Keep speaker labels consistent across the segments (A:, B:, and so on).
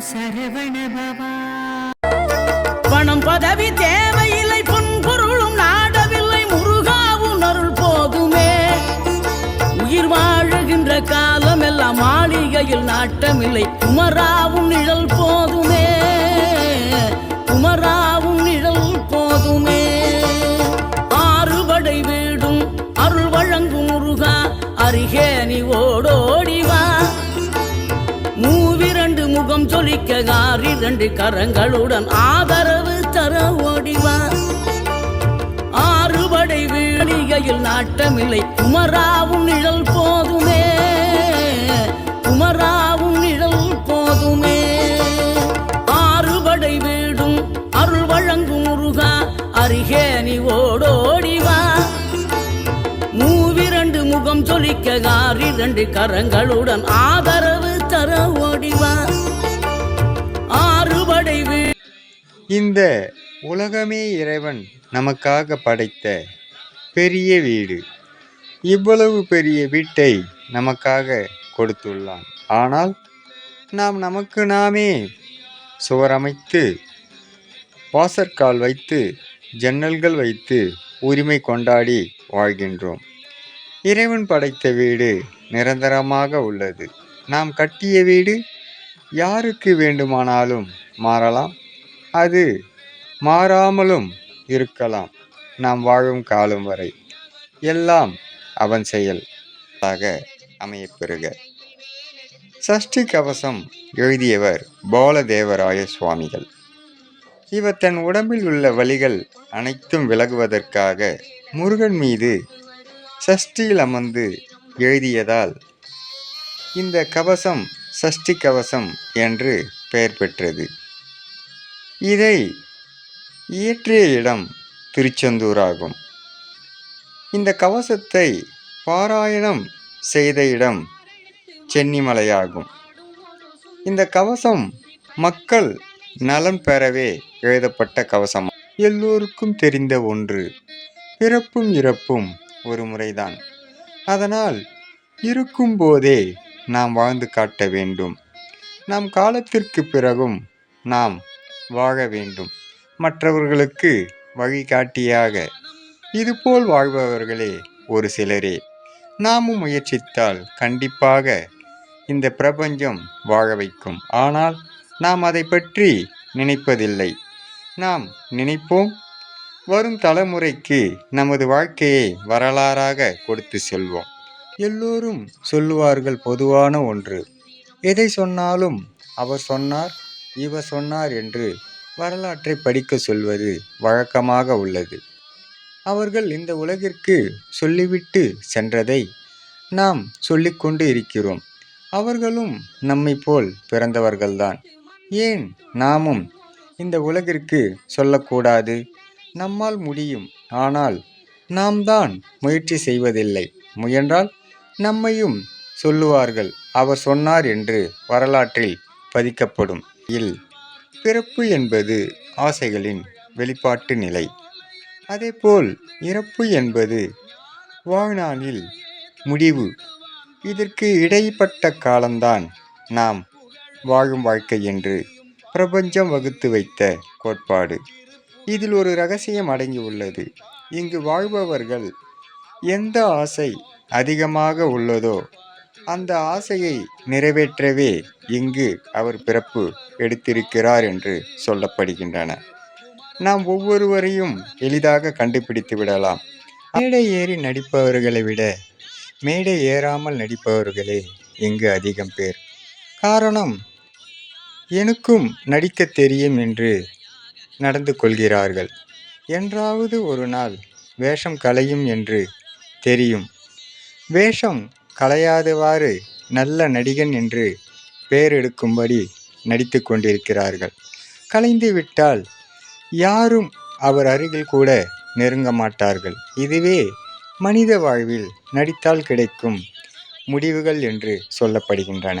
A: சரவண
B: பணம் பதவி தேவையில்லை பொன் பொருளும் நாடவில்லை முருகாவும் அருள் போதுமே. உயிர் வாழுகின்ற காலம் எல்லாம் மாளிகையில் நாட்டமில்லை குமராவும் நிழல் போதுமே. குமராவும் நிழல் போதுமே. ஆறுபடை வீடும் அருள் வழங்கும் முருகா அருகே நீ ஓ முகம் ரெண்டு கரங்களுடன் ஆதரவு தர ஓடிவா. ஆறுபடை வீழிகையில் நாட்டமில்லை. குமராவும் நிழல் போதுமே. குமராவும் நிழல் போதுமே. ஆறுபடை வீடும் அருள் வழங்கும் முருகா அருகே நீ ஓடோடிவா. மூவிரண்டு முகம் சொலிக்க ரெண்டு கரங்களுடன் ஆதரவு தர ஓடிவா.
C: இந்த உலகமே இறைவன் நமக்காக படைத்த பெரிய வீடு. இவ்வளவு பெரிய வீட்டை நமக்காக கொடுத்துள்ளான். ஆனால் நாம் நமக்கு நாமே சுவரமைத்து வாசற்கால் வைத்து ஜன்னல்கள் வைத்து உரிமை கொண்டாடி வாழ்கின்றோம். இறைவன் படைத்த வீடு நிரந்தரமாக உள்ளது. நாம் கட்டிய வீடு யாருக்கு வேண்டுமானாலும் மாறலாம். அது மாறாமலும் இருக்கலாம். நாம் வாழும் காலம் வரை. எல்லாம் அவன் செயல். ஆக அமையப்பெறுக. சஷ்டி கவசம் எழுதியவர் பாலதேவராய சுவாமிகள். இவர் தன் உடம்பில் உள்ள வழிகள் அனைத்தும் விலகுவதற்காக முருகன் மீது சஷ்டியில் அமர்ந்து எழுதியதால் இந்த கவசம் சஷ்டி கவசம் என்று பெயர் பெற்றது. இதை இயற்றிய இடம் திருச்செந்தூர் ஆகும் இந்த கவசத்தை பாராயணம் செய்த இடம் சென்னிமலையாகும். இந்த கவசம் மக்கள் நலன் பெறவே எழுதப்பட்ட கவசம்? எல்லோருக்கும் தெரிந்த ஒன்று பிறப்பும் இறப்பும் ஒரு முறைதான். அதனால் இருக்கும் போதே நாம் வாழ்ந்து காட்ட வேண்டும். நாம் காலத்திற்கு பிறகும் நாம் வாழ வேண்டும். மற்றவர்களுக்கு வழிகாட்டியாக இதுபோல் வாழ்பவர்களே ஒரு சிலரே. நாமும் முயற்சித்தால் கண்டிப்பாக இந்த பிரபஞ்சம் வாழ வைக்கும். ஆனால் நாம் அதை பற்றி நினைப்பதில்லை. நாம் நினைப்போம். வரும் தலைமுறைக்கு நமது வாழ்க்கையை வரலாறாக கொடுத்து செல்வோம். எல்லோரும் சொல்லுவார்கள் பொதுவான ஒன்று. எதை சொன்னாலும் அவர் சொன்னார் இவர் சொன்னார் என்று வரலாற்றை படிக்க சொல்வது வழக்கமாக உள்ளது. அவர்கள் இந்த உலகிற்கு சொல்லிவிட்டு சென்றதை நாம் சொல்லிக்கொண்டு இருக்கிறோம். அவர்களும் நம்மை போல் பிறந்தவர்கள்தான். ஏன் நாமும் இந்த உலகிற்கு சொல்லக்கூடாது? நம்மால் முடியும். ஆனால் நாம் தான் முயற்சி செய்வதில்லை. முயன்றால் நம்மையும் சொல்லுவார்கள். அவர் சொன்னார் என்று வரலாற்றில் பதிக்கப்படும். இல் பிறப்பு என்பது ஆசைகளின் வெளிப்பாட்டு நிலை. அதேபோல் இறப்பு என்பது வாழ்நாளில் முடிவு. இதற்கு இடைப்பட்ட காலம்தான் நாம் வாழும் வாழ்க்கை என்று பிரபஞ்சம் வகுத்து வைத்த கோட்பாடு. இதில் ஒரு ரகசியம் அடங்கி உள்ளது. இங்கு வாழ்பவர்கள் எந்த ஆசை அதிகமாக உள்ளதோ அந்த ஆசையை நிறைவேற்றவே இங்கு அவர் பிறப்பு. எடுத்திருக்கிறார் என்று சொல்லப்படுகின்றன. நாம் ஒவ்வொருவரையும் எளிதாக கண்டுபிடித்து விடலாம். மேடை ஏறி நடிப்பவர்களை விட மேடை ஏறாமல் நடிப்பவர்களே இங்கு அதிகம் பேர். காரணம் எனக்கும் நடிக்க தெரியும் என்று நடந்து கொள்கிறார்கள். என்றாவது ஒரு நாள் வேஷம் கலையும் என்று தெரியும். வேஷம் கலையாதவாறு நல்ல நடிகன் என்று பெயர் எடுக்கும்படி நடித்து கொண்டிருக்கிறார்கள் கலைந்து விட்டால் யாரும் அவர் அருகில் கூட நெருங்க மாட்டார்கள். இதுவே மனித வாழ்வில் நடித்தால் கிடைக்கும் முடிவுகள் என்று சொல்லப்படுகின்றன.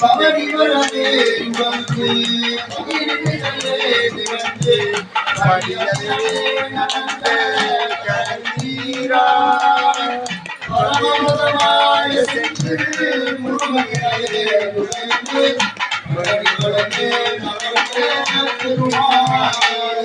D: பவனி வரவே வந்து பரமபதமாய சென்று முழுமையிலே நுழைந்து மலர்ந்தே மலர்ந்தே திருவாரூர்